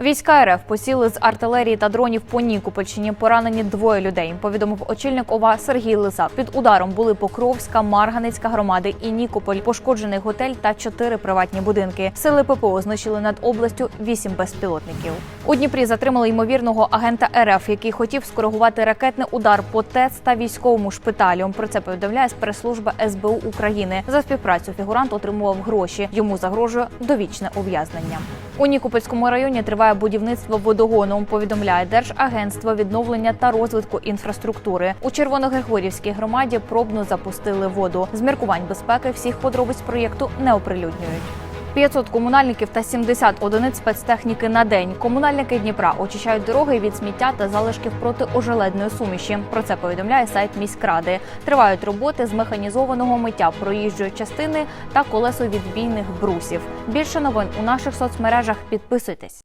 Війська РФ посіли з артилерії та дронів по Нікопольщині. Поранені двоє людей. Повідомив очільник ОВА Сергій Лиза. Під ударом були Покровська, Марганицька громади і Нікополь. Пошкоджений готель та чотири приватні будинки. Сили ППО знищили над областю вісім безпілотників. У Дніпрі затримали ймовірного агента РФ, який хотів скоригувати ракетний удар по ТЕЦ та військовому шпиталю. Про це повідомляє прес-служба СБУ України. За співпрацю фігурант отримував гроші. Йому загрожує довічне ув'язнення. У Нікопольському районі триває будівництво водогону. Повідомляє Держагентство відновлення та розвитку інфраструктури. У Червоногригорівській громаді пробно запустили воду. З міркувань безпеки всіх подробиць проєкту не оприлюднюють. 500 комунальників та 70 одиниць спецтехніки на день. Комунальники Дніпра очищають дороги від сміття та залишків протиожеледної суміші. Про це повідомляє сайт міськради. Тривають роботи з механізованого миття проїжджої частини та колесовідбійних брусів. Більше новин у наших соцмережах підписуйтесь.